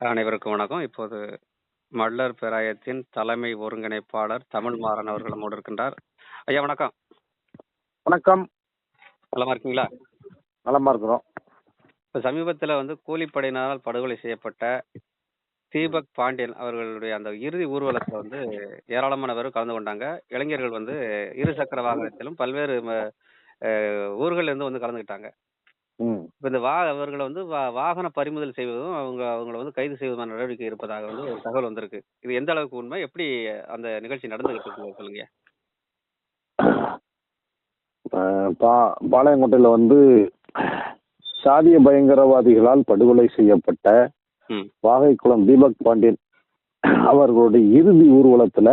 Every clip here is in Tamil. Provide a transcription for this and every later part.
அனைவருக்கும் வணக்கம். இப்போது மல்லர் பேராயத்தின் தலைமை ஒருங்கிணைப்பாளர் தமிழ்மாறன் அவர்கள் நம்மோடு இருக்கின்றார். ஐயா வணக்கம். வணக்கம். நலமா இருக்கீங்களா? நலமா இருக்கிறோம். இப்ப சமீபத்துல வந்து கூலிப்படையினரால் படுகொலை செய்யப்பட்ட தீபக் பாண்டியன் அவர்களுடைய அந்த இறுதி ஊர்வலத்துல வந்து ஏராளமான பேர் கலந்து கொண்டாங்க. இளைஞர்கள் வந்து இருசக்கர வாகனத்திலும் பல்வேறு ம அ ஊர்கள்ல இருந்து வந்து கலந்துக்கிட்டாங்க. இப்ப இந்த வா அவர்கள வந்து வா வாகன பறிமுதல் செய்வதும், அவங்க அவங்கள வந்து கைது செய்வதுமான நடவடிக்கை இருப்பதாக வந்து ஒரு தகவல் வந்திருக்கு. இது எந்த அளவுக்கு உண்மை? எப்படி அந்த நிகழ்ச்சி நடந்துகிட்டு இருக்குங்க சொல்லுங்க? அ பா பாளையங்கோட்டையில வந்து சாதிய பயங்கரவாதிகளால் படுகொலை செய்யப்பட்ட ம். வாகைக்குளம் தீபக் பாண்டியன் அவர்களுடைய இறுதி ஊர்வலத்துல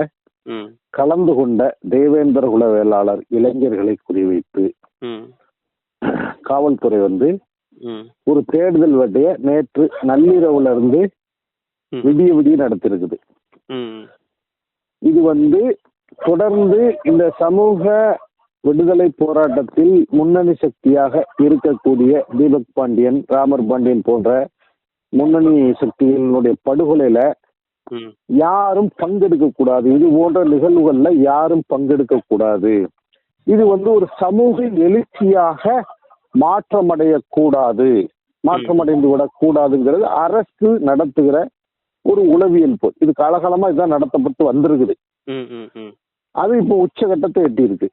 ம். கலந்து கொண்ட தேவேந்திர குல வேளாளர் இளைஞர்களை குறிவைத்து ம். காவல்துறை வந்து. ஒரு தேடுதல் வேட்டைய நேற்று நள்ளிரவுல இருந்து. விடிய விடிய நடத்திருக்குது. இது வந்து தொடர்ந்து இந்த சமூக விடுதலை போராட்டத்தில் முன்னணி சக்தியாக இருக்கக்கூடிய தீபக் பாண்டியன், ராமர் பாண்டியன் போன்ற முன்னணி சக்திகளினுடைய படுகொலையில. யாரும் பங்கெடுக்க கூடாது. இது போன்ற நிகழ்வுகள்ல யாரும் பங்கெடுக்க கூடாது. இது வந்து ஒரு சமூக எழுச்சியாக மாற்றமடைய கூடாது. மாற்றமடைந்து விடக்கூடாதுங்கிறது அரசு நடத்துகிற ஒரு உளவியல் போர். இது காலகாலமா இதுதான் நடத்தப்பட்டு வந்திருக்குது. அது இப்போ உச்சகட்டத்தை எட்டியிருக்கு.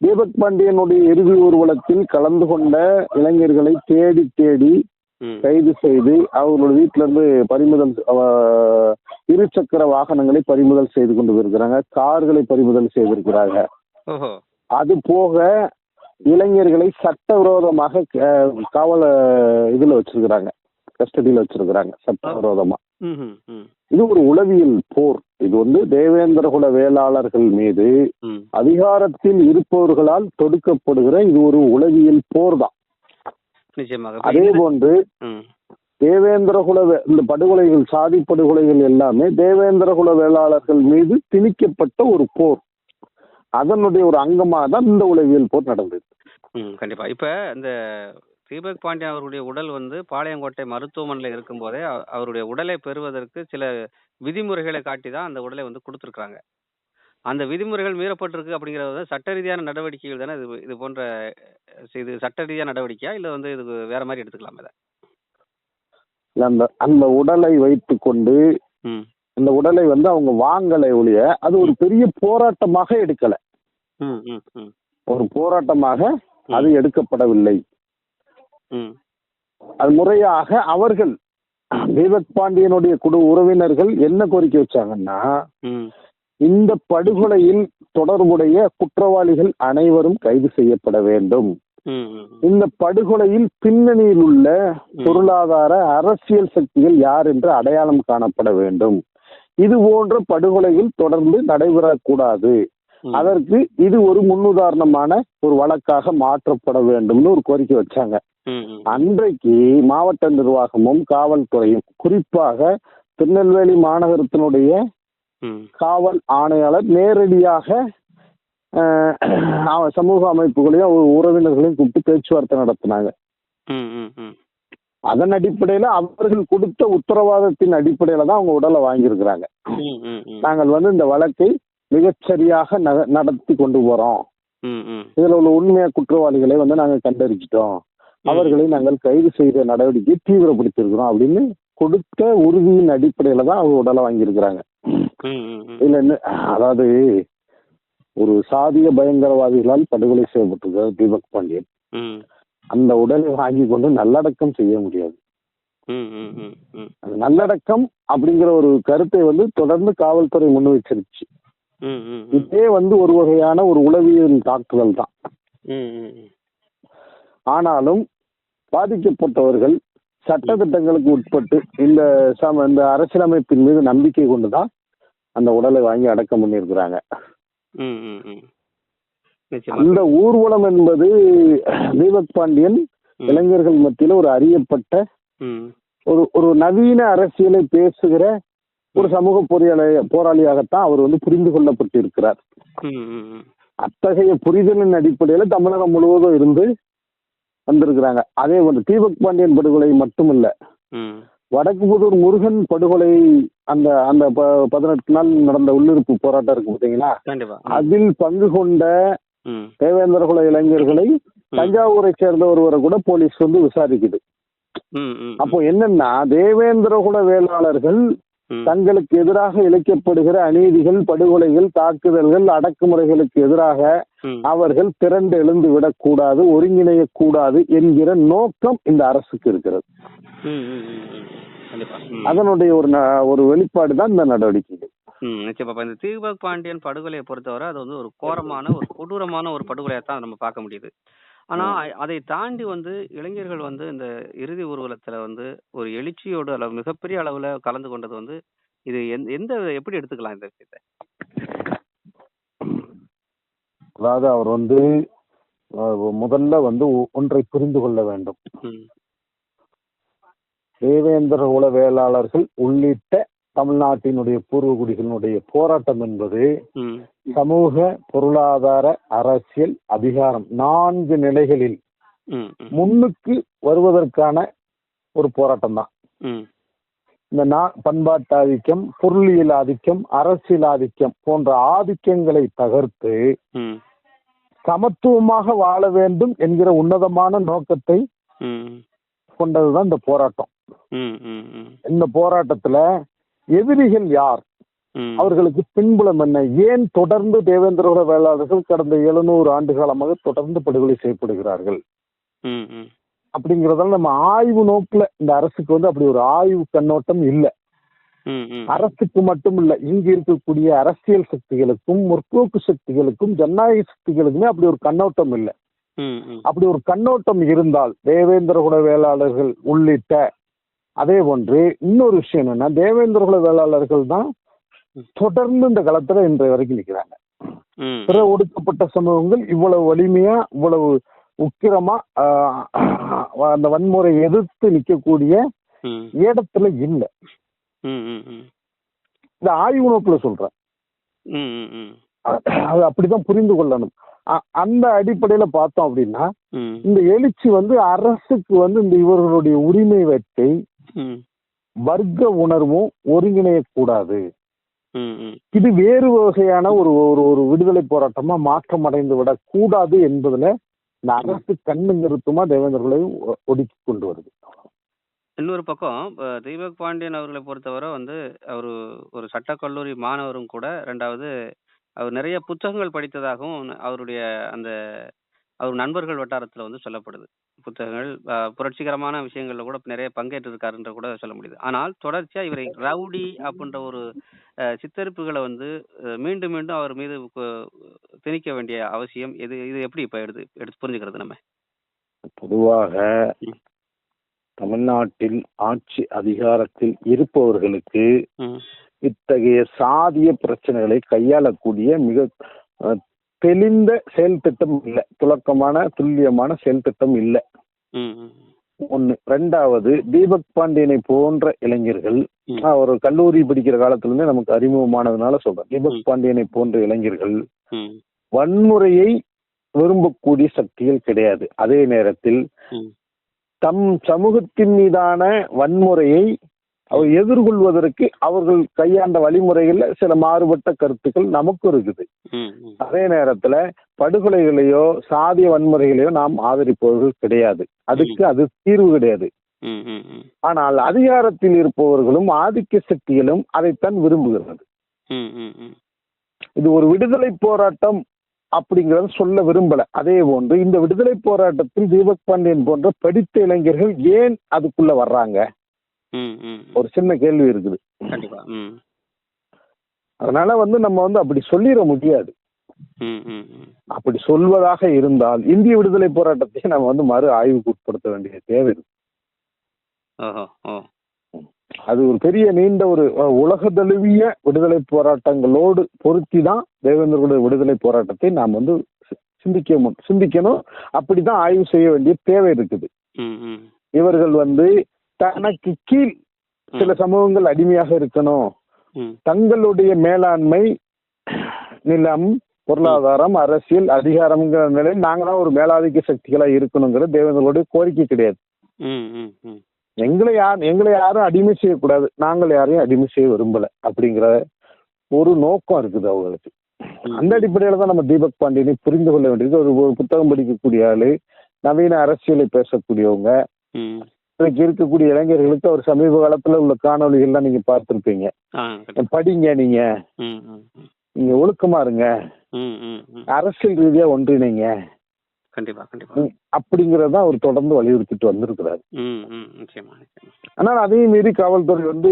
தீபக் பாண்டியனுடைய இறுதி ஊர்வலத்தில் கலந்து கொண்ட இளைஞர்களை தேடி தேடி. கைது செய்து அவர்களுடைய வீட்டில இருந்து பறிமுதல் இருசக்கர வாகனங்களை பறிமுதல் செய்து கொண்டு இருக்கிறாங்க கார்களை பறிமுதல் செய்திருக்கிறாங்க! அது போக இளைஞர்களை சட்டவிரோதமாக காவல் இதுல வச்சிருக்கிறாங்க. கஸ்டடியில வச்சிருக்கிறாங்க சட்டவிரோதமா. இது ஒரு உளவியல் போர். இது வந்து தேவேந்திர குல வேளாளர்கள் மீது. அதிகாரத்தில் இருப்பவர்களால் தொடுக்கப்படுகிற இது ஒரு உளவியல் போர் தான் நிச்சயமாக. அதே இந்த- போன்று. தேவேந்திர குல இந்த படுகொலைகள் சாதி படுகொலைகள் எல்லாமே தேவேந்திர குல வேளாளர்கள் மீது திணிக்கப்பட்ட ஒரு போர் அதனுடைய ஒரு அங்கமாக தான் இந்த உளவியல் போர் நடந்தது. கண்டிப்பா. இப்ப இந்த தீபக் பாண்டியன் அவருடைய உடல் வந்து பாளையங்கோட்டை மருத்துவமனையில இருக்கும்போதே அ- அவருடைய உடலை பெறுவதற்கு சில விதிமுறைகளை காட்டி தான் அந்த உடலை வந்து கொடுத்துருக்காங்க. அந்த விதிமுறைகள் மீறப்பட்டிருக்கு அப்படிங்கிறது வந்து சட்ட ரீதியான நடவடிக்கைகள் தானே இது இது போன்ற இது சட்ட ரீதியான நடவடிக்கையா இல்ல வந்து இது வேற மாதிரி எடுத்துக்கலாமா இத? அந்த அந்த உடலை வைத்துக்கொண்டு ம். இந்த உடலை வந்து அவங்க வாங்கலை ஒழிய அது ஒரு பெரிய போராட்டமாக எடுக்கல ம். ம். ம். ஒரு போராட்டமாக. அது எடுக்கப்படவில்லை ம். அது முறையாக அவர்கள் தீபக் பாண்டியனுடைய குடு உறவினர்கள் என்ன கோரிக்கை வச்சாங்கன்னா ம். இந்த படுகொலையில் தொடர்புடைய குற்றவாளிகள் அனைவரும் கைது செய்யப்பட வேண்டும். இந்த படுகொலையில் பின்னணியில் உள்ள பொருளாதார அரசியல் சக்திகள் யார் என்று அடையாளம் காணப்பட வேண்டும் இது போன்ற படுகொலைகள் தொடர்ந்து நடைபெறக்கூடாது. அதற்கு இது ஒரு முன்னுதாரணமான ஒரு வழக்காக மாற்றப்பட வேண்டும்னு ஒரு கோரிக்கை வச்சாங்க. அன்றைக்கு மாவட்ட நிர்வாகமும் காவல்துறையும் குறிப்பாக திருநெல்வேலி மாநகரத்தினுடைய. காவல் ஆணையாளர் நேரடியாக சமூக அமைப்புகளையும் உறவினர்களையும் கூப்பிட்டு பேச்சுவார்த்தை நடத்தினாங்க. அதன் அடிப்படையில அவர்கள் கொடுத்த உத்தரவாதத்தின் அடிப்படையில தான் அவங்க உடலை வாங்கியிருக்கிறாங்க. நாங்கள் வந்து இந்த வழக்கை மிகச்சரியாக நடத்தி கொண்டு போறோம். இதுல உள்ள உண்மையா குற்றவாளிகளை வந்து நாங்க கண்டறிஞ்சிட்டோம். அவர்களை நாங்கள் கைது செய்த நடவடிக்கையை தீவிரப்படுத்தியிருக்கிறோம் அப்படின்னு கொடுத்த உறுதியின் அடிப்படையில தான் அவங்க உடலை வாங்கியிருக்கிறாங்க. இதுல என்ன அதாவது ஒரு சாதிய பயங்கரவாதிகளால் படுகொலை செய்யப்பட்டிருக்கிறார் தீபக் பாண்டியன். அந்த உடலை வாங்கி கொண்டு நல்லடக்கம் செய்ய முடியாது நல்லடக்கம் அப்படிங்கிற ஒரு கருத்தை வந்து தொடர்ந்து காவல்துறை முன்வைச்சிருச்சு ம். ம். ம். இதே வந்து ஒரு வகையான ஒரு உளவியல் தாக்குதல் தான். ஆனாலும் பாதிக்கப்பட்டவர்கள் சட்டத்திட்டங்களுக்கு உட்பட்டு இந்த சம இந்த அரசியலமைப்பின் மீது நம்பிக்கை கொண்டுதான் அந்த உடலை வாங்கி அடக்கம் பண்ணியிருக்கிறாங்க. அந்த ஊர்வலம் என்பது தீபக் பாண்டியன். இளைஞர்கள் மத்தியில ஒரு அறியப்பட்ட. ஒரு ஒரு நவீன அரசியலை பேசுகிற ஒரு சமூக பொறியாளி போராளியாகத்தான் அவர் வந்து புரிந்து கொள்ளப்பட்டிருக்கிறார். அத்தகைய புரிதலின் அடிப்படையில தமிழகம் முழுவதும் இருந்து வந்திருக்கிறாங்க அதே போன்று தீபக் பாண்டியன் படுகொலை மட்டுமல்ல ம். வடக்கு புதூர் முருகன் படுகொலை அந்த அந்த ப- பதினெட்டு நாள் நடந்த உள்ளிருப்பு போராட்டம் இருக்கு பார்த்தீங்களா? கண்டிப்பா. அதில் பங்கு கொண்ட தேவேந்திர குல இளைஞர்களை தஞ்சாவூரை சேர்ந்த ஒருவரை கூட போலீஸ் வந்து விசாரிக்குது. அப்போ என்னன்னா தேவேந்திர குல வேளாளர்கள். தங்களுக்கு எதிராக இழைக்கப்படுகிற அநீதிகள் படுகொலைகள் தாக்குதல்கள் அடக்குமுறைகளுக்கு எதிராக. அவர்கள் திரண்டு எழுந்து விடக்கூடாது ஒருங்கிணைய கூடாது என்கிற நோக்கம் இந்த அரசுக்கு இருக்கிறது. அதனுடைய ஒரு ஒரு வெளிப்பாடு தான் இந்த நடவடிக்கைகள். ம் நிச்சயமா. இந்த தீபக் பாண்டியன் படுகொலையை பொறுத்தவரை அது வந்து ஒரு கோரமான ஒரு கொடூரமான ஒரு படுகொலையா தான் நம்ம பார்க்க முடியுது. ஆனா அதை தாண்டி வந்து இளைஞர்கள் வந்து இந்த இறுதி ஊர்வலத்துல வந்து ஒரு எழுச்சியோட அளவு மிகப்பெரிய அளவுல கலந்து கொண்டது வந்து இது எந்த எப்படி எடுத்துக்கலாம் இந்த விஷயத்தை? அதாவது அவர் வந்து முதல்ல வந்து ஒன்றை புரிந்து கொள்ள வேண்டும். ம். தேவேந்திர குல வேளாளர்கள் உள்ளிட்ட தமிழ்நாட்டினுடைய பூர்வகுடிகளினுடைய போராட்டம் என்பது சமூக பொருளாதார அரசியல் அதிகாரம் நான்கு நிலைகளில் முன்னுக்கு வருவதற்கான ஒரு போராட்டம் தான். இந்த நா பண்பாட்டு ஆதிக்கம் பொருளியல் ஆதிக்கம் அரசியல் ஆதிக்கம் போன்ற ஆதிக்கங்களை தகர்த்து சமத்துவமாக வாழ வேண்டும் என்கிற உன்னதமான நோக்கத்தை கொண்டதுதான் இந்த போராட்டம். இந்த போராட்டத்துல எதிரிகள் யார்? அவர்களுக்கு பின்புலம் என்ன? ஏன் தொடர்ந்து தேவேந்திர வேளாளர்கள் கடந்த எழுநூறு ஆண்டு காலமாக தொடர்ந்து படுகொலை செய்யப்படுகிறார்கள்? அப்படிங்கறதால நம்ம ஆய்வு நோக்குல இந்த அரசுக்கு வந்து அப்படி ஒரு ஆய்வு கண்ணோட்டம் இல்ல. அரசுக்கு மட்டும் இல்ல இங்க இருக்கக்கூடிய அரசியல் சக்திகளுக்கும் முற்போக்கு சக்திகளுக்கும் ஜனநாயக சக்திகளுக்குமே அப்படி ஒரு கண்ணோட்டம் இல்ல. அப்படி ஒரு கண்ணோட்டம் இருந்தால் தேவேந்திர குல வேளாளர்கள் உள்ளிட்ட அதே போன்று இன்னொரு விஷயம் என்னன்னா தேவேந்திர குல வேளாளர்கள் தான் தொடர்ந்து இந்த களத்துல இன்றைய வரைக்கும் நிக்கிறாங்க. பிற ஒடுக்கப்பட்ட சமூகங்கள் இவ்வளவு வலிமையா இவ்வளவு உக்கிரமா அந்த வன்முறை எதிர்த்து நிக்கக்கூடிய இடத்துல இல்ல. இந்த ஆய்வு நோக்குல சொல்றேன் அது அப்படிதான் புரிந்து கொள்ளணும். அந்த அடிப்படையில பார்த்தோம் அப்படின்னா இந்த எழுச்சி வந்து அரசுக்கு வந்து இந்த இவர்களுடைய உரிமை வேட்டை வர்க்க உணர்வும் ஒருங்கிணையக்கூடாது. இது வேறு வகையான ஒரு ஒரு ஒரு விடுதலை போராட்டமா மாற்றம் அடைந்து விடக்கூடாது என்பதுல இந்த அரசு கண்ணு நிறுத்தமா தேவேந்திரர்களை ஒடுக்கி கொண்டு வருது. இன்னொரு பக்கம் தீபக் பாண்டியன் அவர்களை பொறுத்தவரை வந்து அவர் ஒரு சட்டக்கல்லூரி மாணவரும் கூட ரெண்டாவது அவர் நிறைய புத்தகங்கள் படித்ததாகவும் அவருடைய அந்த அவர் நண்பர்கள் வட்டாரத்தில் வந்து சொல்லப்படுது. புத்தகங்கள் புரட்சிகரமான விஷயங்கள்ல கூட நிறைய பங்கேற்றிருக்காருன்ற கூட சொல்ல முடியுது. ஆனால் தொடர்ச்சியா இவரை ரவுடி அப்படின்ற ஒரு சித்தரிப்புகளை வந்து மீண்டும் மீண்டும் அவர் மீது கு- திணிக்க வேண்டிய அவசியம் இது இது எப்படி இப்ப எடுத்து எடுத்து புரிஞ்சுக்கிறது நம்ம? பொதுவாக ம். தமிழ்நாட்டில் ஆட்சி அதிகாரத்தில் இருப்பவர்களுக்கு ம். இத்தகைய சாதிய பிரச்சனைகளை கையாளக்கூடிய மிக தெளிந்த செயல் திட்டம் இல்லை. துலக்கமான துல்லியமான செயல் திட்டம் இல்லை. ஒண்ணு. ரெண்டாவது தீபக் பாண்டியனை போன்ற இளைஞர்கள். நான் ஒரு கல்லூரி படிக்கிற காலத்துல இருந்தே நமக்கு அறிமுகமானதுனால சொல்றேன். தீபக். பாண்டியனை போன்ற இளைஞர்கள் வன்முறையை விரும்பக்கூடிய சக்திகள் கிடையாது. அதே நேரத்தில் தம் சமூகத்தின் மீதான வன்முறையை அவர் எதிர்கொள்வதற்கு அவர்கள் கையாண்ட வழிமுறைகள்ல சில மாறுபட்ட கருத்துக்கள் நமக்கும் இருக்குது. அதே நேரத்துல படுகொலைகளையோ சாதிய வன்முறைகளையோ நாம் ஆதரிப்பவர்கள் கிடையாது. அதுக்கு அது தீர்வு கிடையாது. ஆனால் அதிகாரத்தில் இருப்பவர்களும் ஆதிக்க சக்திகளும் அதைத்தான் விரும்புகிறது. இது ஒரு விடுதலை போராட்டம் அப்படிங்கறத சொல்ல விரும்பல. அதே போன்று இந்த விடுதலை போராட்டத்தில் தீபக் பாண்டியன் போன்ற படித்த இளைஞர்கள் ஏன் அதுக்குள்ள வர்றாங்க? ஒரு சின்ன கேள்வி இருக்குது. அதனால வந்து நம்ம வந்து அப்படி சொல்லிட முடியாது. அப்படி சொல்வதாக இருந்தால் இந்திய விடுதலை போராட்டத்தை நம்ம வந்து மறு ஆய்வுக்கு உட்படுத்த வேண்டிய தேவை இருக்கு. அது ஒரு பெரிய நீண்ட ஒரு உலக தழுவிய விடுதலை போராட்டங்களோடு பொருத்தி தான் தேவேந்திரகுடைய விடுதலை போராட்டத்தை நாம் வந்து சிந்திக்க சிந்திக்கணும். அப்படிதான் ஆய்வு செய்ய வேண்டிய தேவை இருக்குது. இவர்கள் வந்து தனக்கு கீழ் சில சமூகங்கள் அடிமையாக இருக்கணும். தங்களுடைய மேலாண்மை நிலம் பொருளாதாரம் அரசியல் அதிகாரம்ங்கிற நிலையில் நாங்க தான் ஒரு மேலாதிக்க சக்திகளா இருக்கணுங்கிற தேவேந்திரனுடைய கோரிக்கை கிடையாது. எங்களை யார் எங்களை யாரும் அடிமை செய்யக்கூடாது. நாங்கள் யாரையும் அடிமை செய்ய விரும்பல அப்படிங்கிற ஒரு நோக்கம் இருக்குது அவங்களுக்கு. அந்த அடிப்படையில தான் நம்ம தீபக் பாண்டியனை புரிந்து கொள்ள வேண்டியது. ஒரு ஒரு புத்தகம் படிக்கக்கூடிய ஆளு நவீன அரசியலை பேசக்கூடியவங்க. ம் இன்னைக்கு இருக்கக்கூடிய இளைஞர்களுக்கு அவர் சமீப காலத்துல உள்ள காணொளிகள்லாம் நீங்க பார்த்திருப்பீங்க. படிங்க நீங்க. நீங்க ஒழுக்கமா இருங்க. அரசியல் ரீதியா ஒன்றிணைங்க. கண்டிப்பா கண்டிப்பா. ம், அப்படிங்கறத அவர் தொடர்ந்து வலியுறுத்திட்டு வந்திருக்கிறார். ஆனால் அதையும் மீறி காவல்துறை வந்து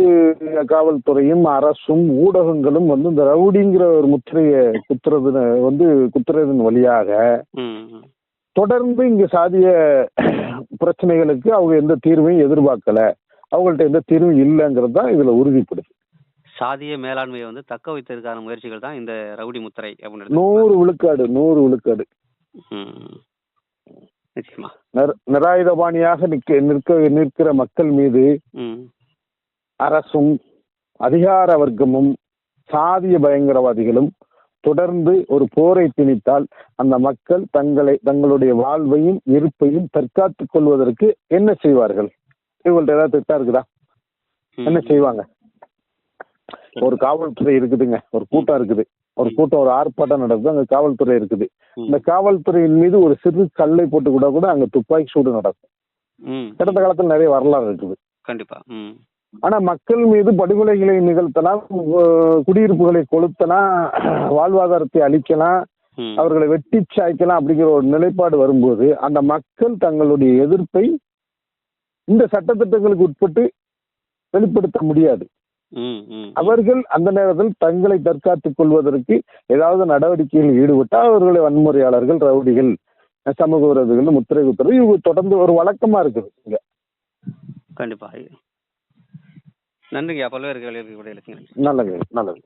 காவல்துறையும் அரசும் ஊடகங்களும் வந்து இந்த ரவுடிங்கிற ஒரு முத்திரையை குத்துறது வந்து குத்துறதன் வழியாக தொடர்ந்து இங்க சாதிய பிரச்சனைகளுக்கு அவங்க எந்த தீர்வையும் எதிர்பார்க்கல. அவங்கள்ட்ட எந்த தீர்வும் இல்லைங்கிறது தான் இதுல உறுதிப்படுது. சாதிய மேலாண்மையை வந்து தக்க வைத்ததற்கான முயற்சிகள் தான் இந்த ரவுடி முத்திரை அப்படின்னு நூறு விழுக்காடு நூறு விழுக்காடு. நிச்சயமா. நிர- நிராயுதபாணியாக நிற்க நிற்க நிற்கிற மக்கள் மீது அரசும் அதிகார வர்க்கமும் சாதிய பயங்கரவாதிகளும் தொடர்ந்து ஒரு போரை திணித்தால் அந்த மக்கள் தங்களை தங்களுடைய வாழ்வையும் இருப்பையும் தற்காத்துக் கொள்வதற்கு என்ன செய்வார்கள்? இவங்கள்ட்ட ஏதாவது திட்டம் இருக்குதா. என்ன செய்வாங்க? ஒரு காவல்துறை இருக்குதுங்க. ஒரு கூட்டம் இருக்குது. ஒரு கூட்டம் ஒரு ஆர்ப்பாட்டம் நடக்குது. அங்க காவல்துறை இருக்குது. இந்த காவல்துறையின் மீது ஒரு சிறு கல்லை போட்டு கூட கூட அங்க துப்பாக்கி சூடு நடக்கும். கடந்த காலத்துல நிறைய வரலாறு இருக்குது. கண்டிப்பா. ம் ஆனா மக்கள் மீது படுகொலைகளை நிகழ்த்தலாம் குடியிருப்புகளை கொளுத்தலாம் வாழ்வாதாரத்தை அழிக்கலாம் அவர்களை வெட்டி சாய்க்கலாம் அப்படிங்கிற ஒரு நிலைப்பாடு வரும்போது அந்த மக்கள் தங்களுடைய எதிர்ப்பை இந்த சட்டத்திட்டங்களுக்கு உட்பட்டு வெளிப்படுத்த முடியாது. அவர்கள் அந்த நேரத்தில் தங்களை தற்காத்துக் கொள்வதற்கு ஏதாவது நடவடிக்கையில் ஈடுபட்டால் அவர்களை வன்முறையாளர்கள் ரவுடிகள் சமூக விரோதிகள் முத்திரை குத்துறது இவங்க தொடர்ந்து ஒரு வழக்கமா இருக்குது இங்க. கண்டிப்பா. நன்றிங்கய்யா பல்வேறு கேள்விகளுக்கு விடையளித்தீங்க. நல்லது நல்லது.